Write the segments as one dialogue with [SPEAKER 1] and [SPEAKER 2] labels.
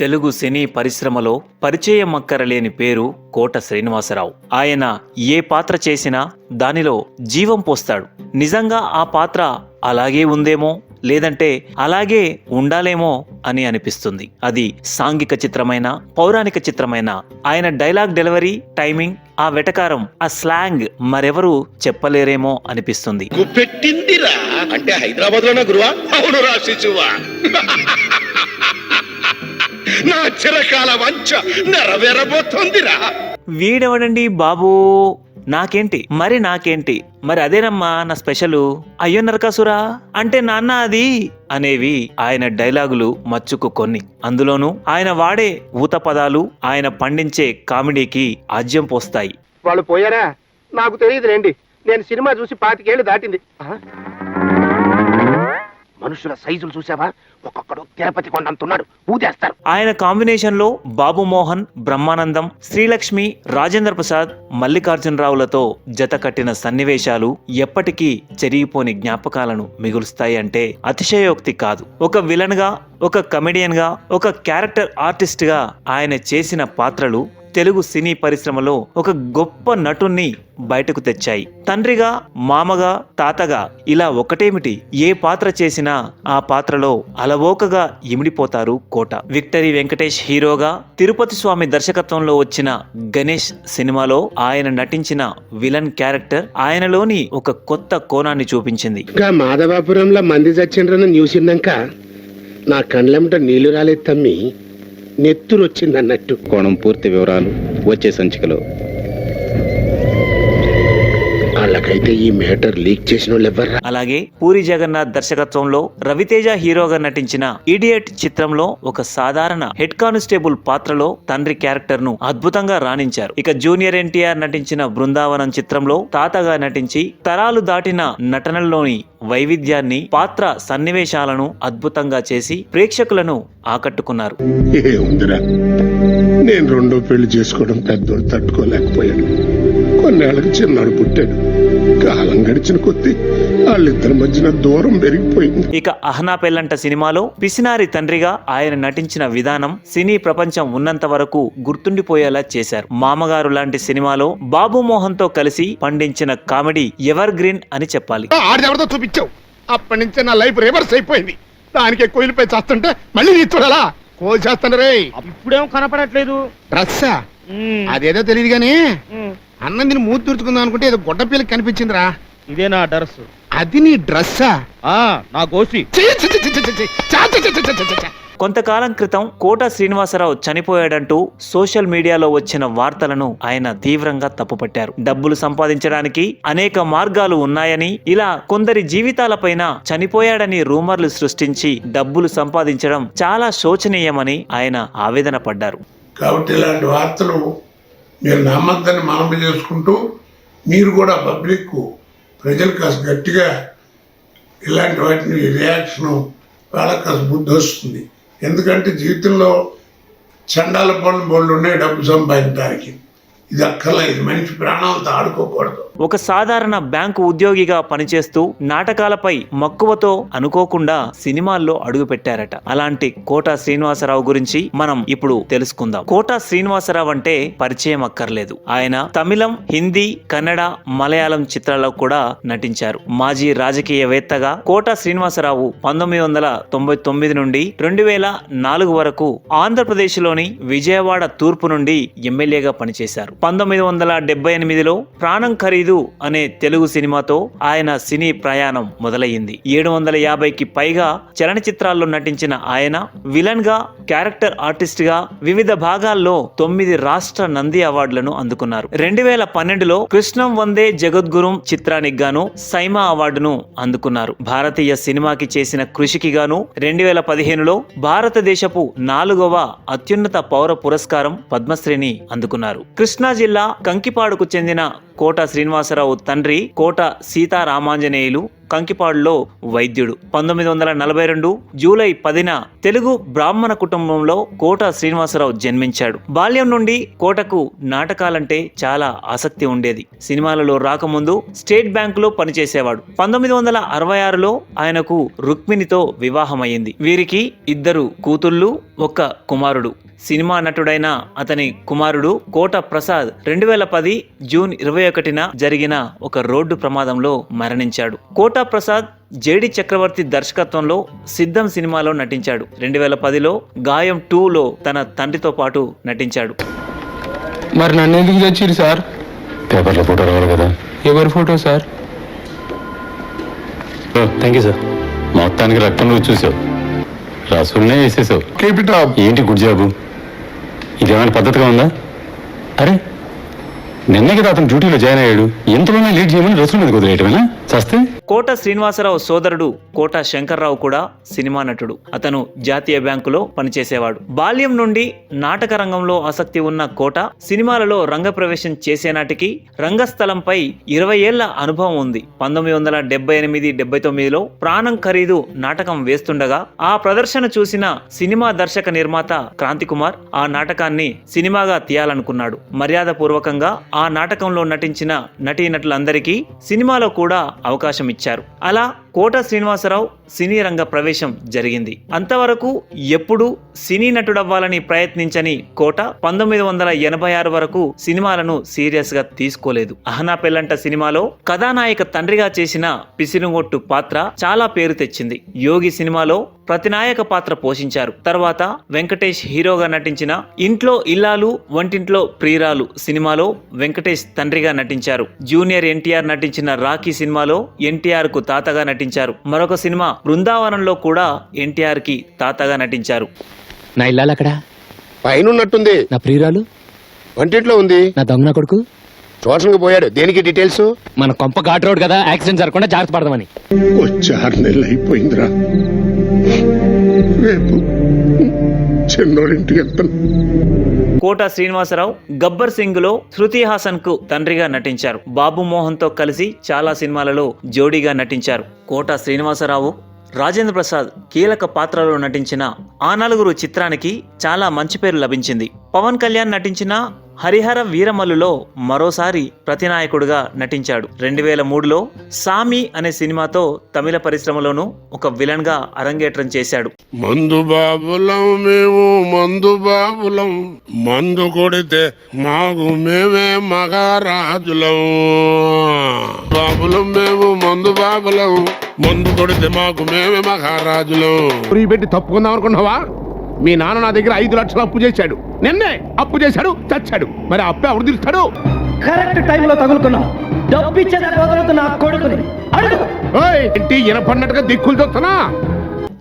[SPEAKER 1] తెలుగు సినీ పరిశ్రమలో పరిచయం అక్కరలేని పేరు కోట శ్రీనివాసరావు. ఆయన ఏ పాత్ర చేసినా దానిలో జీవం పోస్తాడు. నిజంగా ఆ పాత్ర అలాగే ఉందేమో లేదంటే అలాగే ఉండాలేమో అని అనిపిస్తుంది. అది సాంఘిక చిత్రమైన పౌరాణిక చిత్రమైన ఆయన డైలాగ్ డెలివరీ టైమింగ్ ఆ వెటకారం ఆ స్లాంగ్ మరెవరు చెప్పలేరేమో అనిపిస్తుంది.
[SPEAKER 2] అంటే హైదరాబాద్లో గురువా? అవును నా చిరకాల వంచ నెరవేరబోతోందిరా.
[SPEAKER 1] వీడెవడండి బాబూ? నాకేంటి? మరి నాకేంటి? మరి అదేనమ్మా నా స్పెషలు? అయ్యో నరకాసురా అంటే నాన్న అది? అనేవి ఆయన డైలాగులు మచ్చుకు కొన్ని. అందులోనూ ఆయన వాడే ఊత పదాలు ఆయన పండించే కామెడీకి ఆజ్యం పోస్తాయి.
[SPEAKER 3] వాళ్ళు పోయారా? నాకు తెలియదు రండి నేను సినిమా చూసి పాతికేళ్ళు దాటింది? మనుషుల సైజులు చూసావా ఒక్కొక్కడు తిరుపతి కొండంతున్నాడు. ఊదేస్తారు.
[SPEAKER 1] ఆయన కాంబినేషన్లో బాబు మోహన్ బ్రహ్మానందం శ్రీలక్ష్మి రాజేంద్ర ప్రసాద్ మల్లికార్జునరావులతో జత కట్టిన సన్నివేశాలు ఎప్పటికీ చెరిగిపోని జ్ఞాపకాలను మిగులుస్తాయి అంటే అతిశయోక్తి కాదు. ఒక విలన్గా ఒక కమెడియన్గా ఒక క్యారెక్టర్ ఆర్టిస్ట్గా ఆయన చేసిన పాత్రలు తెలుగు సినీ పరిశ్రమలో ఒక గొప్ప నటుణ్ణి బయటకు తెచ్చాయి. తండ్రిగా మామగా తాతగా ఇలా ఒకటేమిటి? ఏ పాత్ర చేసినా ఆ పాత్రలో అలవోకగా ఇమిడిపోతారు కోట. విక్టరీ వెంకటేష్ హీరోగా తిరుపతి స్వామి దర్శకత్వంలో వచ్చిన గణేష్ సినిమాలో ఆయన నటించిన విలన్ క్యారెక్టర్ ఆయనలోని ఒక కొత్త కోణాన్ని చూపించింది.
[SPEAKER 3] మాధవాపురంలో మంది చచ్చిండ్రన్న న్యూస్ నా కండ్లెంట నీళ్ళు రాలేదు తమ్మి. నెత్తురు వచ్చింది
[SPEAKER 4] కోణం పూర్తి వివరాలు వచ్చే సంచికలో.
[SPEAKER 3] వాళ్ళకైతే ఈ మేటర్ లీక్ చేసిన వాళ్ళు
[SPEAKER 1] అలాగే పూరి జగన్నాథ్ దర్శకత్వంలో రవితేజ హీరోగా నటించిన ఇడియట్ చిత్రంలో ఒక సాధారణ హెడ్ కానిస్టేబుల్ పాత్రలో తండ్రి క్యారెక్టర్ను అద్భుతంగా రాణించారు. ఇక జూనియర్ ఎన్టీఆర్ నటించిన బృందావనం చిత్రంలో తాతగా నటించి తరాలు దాటిన నటనల్లోని వైవిధ్యాన్ని పాత్ర సన్నివేశాలను అద్భుతంగా చేసి ప్రేక్షకులను ఆకట్టుకున్నారు.
[SPEAKER 5] నేను రెండో పెళ్ళి చేసుకోవడం పెద్దోడు తట్టుకోలేకపోయాడు. కొన్నేళ్ళకు చిన్నాడు పుట్టాడు. కాలం గడిచిన కొద్దీ వాళ్ళిద్దరి మధ్యన దూరం పెరిగిపోయింది.
[SPEAKER 1] ఇక అహనా పెల్లంట సినిమాలో పిసినారి తండ్రిగా ఆయన నటించిన విధానం సినీ ప్రపంచం ఉన్నంత వరకు గుర్తుండిపోయేలా చేశారు. మామగారు లాంటి సినిమాలో బాబు మోహన్తో కలిసి పండించిన కామెడీ ఎవర్ గ్రీన్ అని చెప్పాలి.
[SPEAKER 5] ఆడెవరితో చూపించావు. అప్పటి నుంచే నా లైఫ్ రివర్స్ అయిపోయింది. దానికి కోయిలపై చేస్తుంటే మళ్ళీ నీ చూడాలా కోసేస్తాను రే
[SPEAKER 3] ఇప్పుడేం కనపడట్లేదు.
[SPEAKER 5] డ్రస్సా అదేదో తెలియదు గానీ. అన్నం దీన్ని మూతి తుడుచుకుందాం అనుకుంటే ఏదో గొడ్డ పిల్లకి కనిపించిందిరా
[SPEAKER 3] ఇదే నా డర్స్
[SPEAKER 5] అది నీ డ్రస్సా
[SPEAKER 3] నా గోసి
[SPEAKER 5] ఛీ, ఛీ, ఛీ, ఛీ, ఛీ, ఛీ, ఛా, ఛీ, ఛీ, ఛీ, ఛీ, ఛీ, ఛీ.
[SPEAKER 1] కొంతకాలం క్రితం కోట శ్రీనివాసరావు చనిపోయాడంటూ సోషల్ మీడియాలో వచ్చిన వార్తలను ఆయన తీవ్రంగా తప్పుపట్టారు డబ్బులు సంపాదించడానికి అనేక మార్గాలు ఉన్నాయని ఇలా కొందరి జీవితాలపైన చనిపోయాడని రూమర్లు సృష్టించి డబ్బులు సంపాదించడం చాలా శోచనీయమని ఆయన ఆవేదన పడ్డారు
[SPEAKER 6] కాబట్టి ఇలాంటి వార్తలు మీరు నామంతాన్ని మనవి చేసుకుంటూ మీరు కూడా పబ్లిక్ ప్రజలు కాస్త గట్టిగా ఇలాంటి వాటిని రియాక్షను వాళ్ళకి కాస్త బుద్ధి వస్తుంది. ఎందుకంటే జీవితంలో చండాల పనులు బోళ్ళు ఉన్నాయి డబ్బు సంపాదించడానికి. ఇది అక్కర్లేదు. మనిషి ప్రాణాలతో ఆడుకోకూడదు.
[SPEAKER 1] ఒక సాధారణ బ్యాంకు ఉద్యోగిగా పనిచేస్తూ నాటకాలపై మక్కువతో అనుకోకుండా సినిమాల్లో అడుగుపెట్టారట. అలాంటి కోట శ్రీనివాసరావు గురించి మనం ఇప్పుడు తెలుసుకుందాం. కోటా శ్రీనివాసరావు అంటే పరిచయం అక్కర్లేదు. ఆయన తమిళం హిందీ కన్నడ మలయాళం చిత్రాల్లో కూడా నటించారు. మాజీ రాజకీయవేత్తగా కోటా శ్రీనివాసరావు పంతొమ్మిది వందల తొంభై తొమ్మిది నుండి రెండు వేల నాలుగు వరకు ఆంధ్రప్రదేశ్లోని విజయవాడ తూర్పు నుండి ఎమ్మెల్యేగా పనిచేశారు. పంతొమ్మిది వందల డెబ్బై ఎనిమిదిలో ప్రాణం ఖరీదు అనే తెలుగు సినిమాతో ఆయన సినీ ప్రయాణం మొదలయ్యింది. ఏడు వందల యాభైకి పైగా చలనచిత్రాల్లో నటించిన ఆయన విలన్గా క్యారెక్టర్ ఆర్టిస్ట్గా వివిధ భాగాల్లో తొమ్మిది రాష్ట్ర నంది అవార్డులను అందుకున్నారు. రెండు వేల పన్నెండులో కృష్ణం వందే జగద్గురుం చిత్రానికి గాను సైమా అవార్డును అందుకున్నారు. భారతీయ సినిమాకి చేసిన కృషికి గాను రెండు వేల పదిహేనులో భారతదేశపు నాలుగవ అత్యున్నత పౌర పురస్కారం పద్మశ్రీని అందుకున్నారు. కృష్ణా జిల్లా కంకిపాడుకు చెందిన కోట శ్రీనివాస శ్రీనివాసరావు తండ్రి కోట సీతారామాంజనేయులు కంకిపాడులో వైద్యుడు. పంతొమ్మిది వందల నలభై రెండు జూలై పదిన తెలుగు బ్రాహ్మణ కుటుంబంలో కోట శ్రీనివాసరావు జన్మించాడు. బాల్యం నుండి కోటకు నాటకాలంటే చాలా ఆసక్తి ఉండేది. సినిమాలలో రాకముందు స్టేట్ బ్యాంకులో పనిచేసేవాడు. పంతొమ్మిది వందల అరవై ఆరులో ఆయనకు రుక్మిణితో వివాహమైంది వీరికి ఇద్దరు కూతుళ్ళు ఒక కుమారుడు. సినిమా నటుడైన అతని కుమారుడు కోట ప్రసాద్ రెండు వేల పది జూన్ ఇరవై ఒకటిన జరిగిన ఒక రోడ్డు ప్రమాదంలో మరణించాడు. కోట ప్రసాద్ జేడి చక్రవర్తి దర్శకత్వంలో సిద్ధం సినిమాలో నటించాడు. రెండు వేల పదిలో గాయం టూలో తన తండ్రితో పాటు నటించాడు.
[SPEAKER 7] మరి నన్ను ఎందుకు తెచ్చిరు సార్?
[SPEAKER 4] పేపర్లో ఫోటో రావాలి కదా.
[SPEAKER 7] ఎవరి photo sir?
[SPEAKER 4] Thank you sir మొత్తానికి రక్తంలో చూసావు. రాసుల్నే వేసేసావు.
[SPEAKER 5] కీప్ ఇట్ అప్
[SPEAKER 4] ఏంటి గుడ్ జాబు? ఇదేమైనా పద్ధతిగా ఉందా? అరే నిన్నే కదా అతను డ్యూటీలో జాయిన్ అయ్యాడు. ఎంతలోనే లేట్ చేయమని రసూల్ మీద కుదిరేయటమేనా చస్తే?
[SPEAKER 1] కోట శ్రీనివాసరావు సోదరుడు కోట శంకర్రావు కూడా సినిమా నటుడు. అతను జాతీయ బ్యాంకులో పనిచేసేవాడు. బాల్యం నుండి నాటక రంగంలో ఆసక్తి ఉన్న కోట సినిమాలలో రంగప్రవేశం చేసేనాటికి రంగస్థలంపై ఇరవై ఏళ్ళ అనుభవం ఉంది. పంతొమ్మిది వందల డెబ్బై ఎనిమిది డెబ్బై తొమ్మిదిలో ప్రాణం ఖరీదు నాటకం వేస్తుండగా ఆ ప్రదర్శన చూసిన సినిమా దర్శక నిర్మాత క్రాంతి కుమార్ ఆ నాటకాన్ని సినిమాగా తీయాలనుకున్నాడు. మర్యాద పూర్వకంగా ఆ నాటకంలో నటించిన నటీనటులందరికీ సినిమాలో కూడా అవకాశం ఇచ్చారు. ఇచ్చారు. అలా కోట శ్రీనివాసరావు సినీ రంగ ప్రవేశం జరిగింది. అంతవరకు ఎప్పుడు సినీ నటుడవ్వాలని ప్రయత్నించని కోట పంతొమ్మిది వందల ఎనభై ఆరు వరకు సినిమాలను సీరియస్గా తీసుకోలేదు. అహనా పెళ్ళంట సినిమాలో కథానాయక తండ్రిగా చేసిన పిసినుగొట్టు పాత్ర చాలా పేరు తెచ్చింది. యోగి సినిమాలో ప్రతినాయక పాత్ర పోషించారు. తర్వాత వెంకటేష్ హీరోగా నటించిన ఇంట్లో ఇల్లాలు వంటింట్లో ప్రియురాలు సినిమాలో వెంకటేష్ తండ్రిగా నటించారు. జూనియర్ ఎన్టీఆర్ నటించిన రాఖీ సినిమాలో ఎన్టీఆర్కు తాతగా నటించారు. మరొక సినిమా బృందావనంలో కూడా ఎన్టీఆర్కి తాతగా నటించారు.
[SPEAKER 7] నా ఇల్లాలు అక్కడ?
[SPEAKER 2] పైన ఉన్నట్టుంది
[SPEAKER 7] నా ప్రియురాలు?
[SPEAKER 2] వంటింట్లో ఉంది.
[SPEAKER 7] నా దొంగ కొడుకు?
[SPEAKER 2] ట్యూషన్కి పోయాడు. దేనికి డీటెయిల్స్?
[SPEAKER 7] మన కొంప ఘాట్ రోడ్ కదా యాక్సిడెంట్ జరగకుండా జాగ్రత్త పడదామని.
[SPEAKER 5] వచ్చి ఆరు నెలలు అయిపోయిందిరా. రేపు చిన్నోడింటికి వెళ్తాను.
[SPEAKER 1] కోట శ్రీనివాసరావు గబ్బర్ సింగ్లో శృతి హాసన్కు తండ్రిగా నటించారు. బాబు మోహన్తో కలిసి చాలా సినిమాలలో జోడీగా నటించారు. కోట శ్రీనివాసరావు రాజేంద్ర ప్రసాద్ కీలక పాత్రలో నటించిన ఆ నలుగురు చిత్రానికి చాలా మంచి పేరు లభించింది. పవన్ కళ్యాణ్ నటించిన హరిహర వీరమల్లులో మరోసారి ప్రతినాయకుడుగా నటించాడు. రెండు వేల మూడులో సామి అనే సినిమాతో తమిళ పరిశ్రమలోనూ ఒక విలన్గా అరంగేట్రం చేశాడు.
[SPEAKER 5] మందు బాబులం మేము మందు బాబులం. మందు కొడితే మాకు మేమే మగారాజులం బాబులం మేము మందు బాబులం. మందు కొడితే మాకు మేమే మహారాజులం. పెట్టి తప్పుకుందాం అనుకున్నావా? మీ నాన్న నా దగ్గర ఐదు లక్షలు అప్పు చేశాడు. నిన్నే అప్పు చేశాడు చచ్చాడు. మరి అప్పు ఎవరు తీరుస్తాడు?
[SPEAKER 8] కరెక్ట్ టైంలో తగులుకున్నావు. డబ్బు ఇచ్చేది వదలదు నా కొడుకుని అడుగు.
[SPEAKER 5] ఓయ్, ఏంటి ఇనపడినట్టుగా దిక్కులు చూస్తున్నా?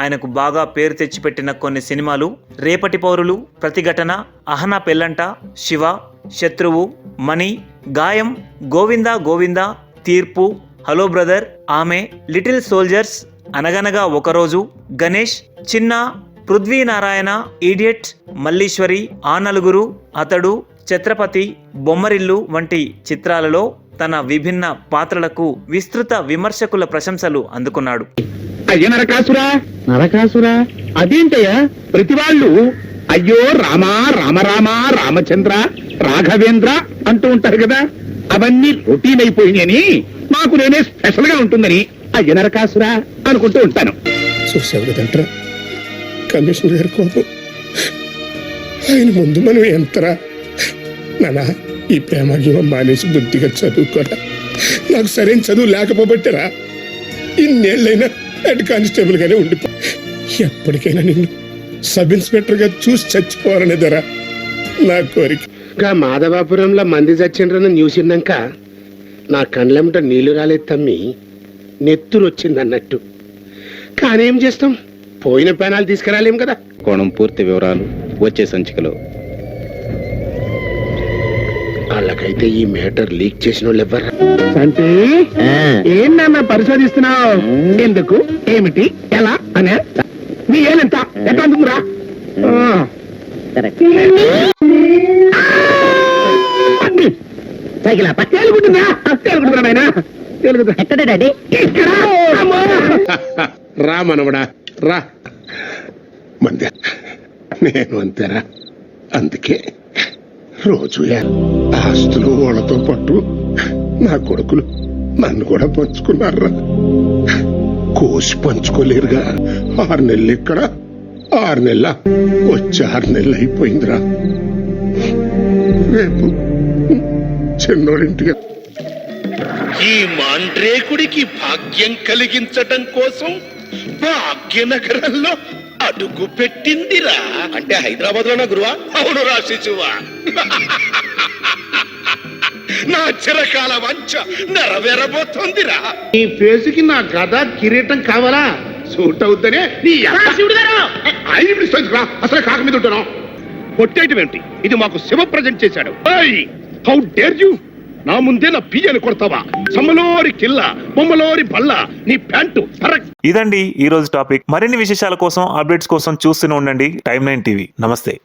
[SPEAKER 1] ఆయనకు బాగా పేరు తెచ్చిపెట్టిన కొన్ని సినిమాలు రేపటి పౌరులు ప్రతిఘటన అహనా పెళ్ళంట శివ శత్రువు మణి Gaayam Govinda Govinda Teerpu hello brother Aame little soldiers Anaganaga Okaroju Ganesh చిన్న పృథ్వీనారాయణ ఈడియట్ మల్లీశ్వరి ఆ నలుగురు అతడు ఛత్రపతి బొమ్మరిల్లు వంటి చిత్రాలలో తన విభిన్న పాత్రలకు విస్తృత విమర్శకుల ప్రశంసలు అందుకున్నాడు.
[SPEAKER 3] అయ్య నరకాసురా నరకాసురా అదేంటయ్యా? ప్రతి వాళ్ళు అయ్యో రామా రామరామ రామచంద్ర రాఘవేంద్ర అంటూ ఉంటారు కదా? అవన్నీ రొటీన్ అయిపోయినాయని నాకు నేనే స్పెషల్గా ఉంటుందని అయ్య నరకాసురా అనుకుంటూ ఉంటాను.
[SPEAKER 5] చూసావు కదంట్రా కమిషనర్ గారి కోపం. ఆయన ముందు మనం ఎంతరా? నానా ఈ ప్రేమ గీవం మానేసి బుద్ధిగా చదువుకోరా. నాకు సరైన చదువు లేకపోబట్టిరా. ఇన్నేళ్ళైనా హెడ్ కానిస్టేబుల్ గానే ఉండిపో ఎప్పటికైనా నిన్ను సబ్ ఇన్స్పెక్టర్గా చూసి చచ్చిపోవాలనేదరా నా కోరిక.
[SPEAKER 3] గా మాధవాపురంలో మంది చచ్చిండ్రన్న న్యూస్ విన్నాక నా కండ్లెంట నీళ్ళు రాలేదు తమ్మి. నెత్తురు వచ్చింది అన్నట్టు కానీ ఏం చేస్తాం? పోయిన పేనాలు తీసుకురాలేం కదా?
[SPEAKER 4] కోణం పూర్తి వివరాలు వచ్చే సంచికలో.
[SPEAKER 3] వాళ్ళకైతే ఈ మ్యాటర్ లీక్ చేసిన వాళ్ళు ఎవ్వరు అంటే ఏంటన్నా పరిశోధిస్తున్నావు? ఎందుకు? ఏమిటి? ఎలా? అనే? నీ ఏలంత? ఎట్లా ఉంటుందిరా సైకిల్
[SPEAKER 5] రా. మంది నేను అంతేరా. అందుకే రోజు ఆస్తులు వాళ్ళతో పాటు నా కొడుకులు నన్ను కూడా పంచుకున్నారా? కోసి పంచుకోలేరుగా. ఆరు నెలలు ఇక్కడ ఆరు నెలల? వచ్చి ఆరు నెలలు అయిపోయిందిరా. రేపు చిన్నోడింటిగా
[SPEAKER 2] ఈ మాండ్రేకుడికి భాగ్యం కలిగించటం కోసం భాగ్యనగరంలో అడుగు పెట్టిందిరా. అంటే హైదరాబాద్ లోనా గురువా? అవును రా శిశువా. నా చిరకాల వంచ నెరవేరబోతోందిరా.
[SPEAKER 5] నీ ఫేసుకి నా గద కిరీటం కావాలా? సూట్ అవుద్దనే నీ ఐదు పిలుస్తుంది రా అసలు కాక మీద ఉంటాను. కొట్టేయటం ఏంటి ఇది మాకు శివ ప్రజెంట్ చేశాడు. How dare you? నా ముందే నా పియ్యని కొడతావా? సమ్మలోరి కిల్ల బొమ్మలోరి బల్ల నీ ప్యాంటు
[SPEAKER 1] ఇదండి ఈ రోజు టాపిక్. మరిన్ని విశేషాల కోసం అప్డేట్స్ కోసం చూస్తూనే ఉండండి. Time nine TV. నమస్తే.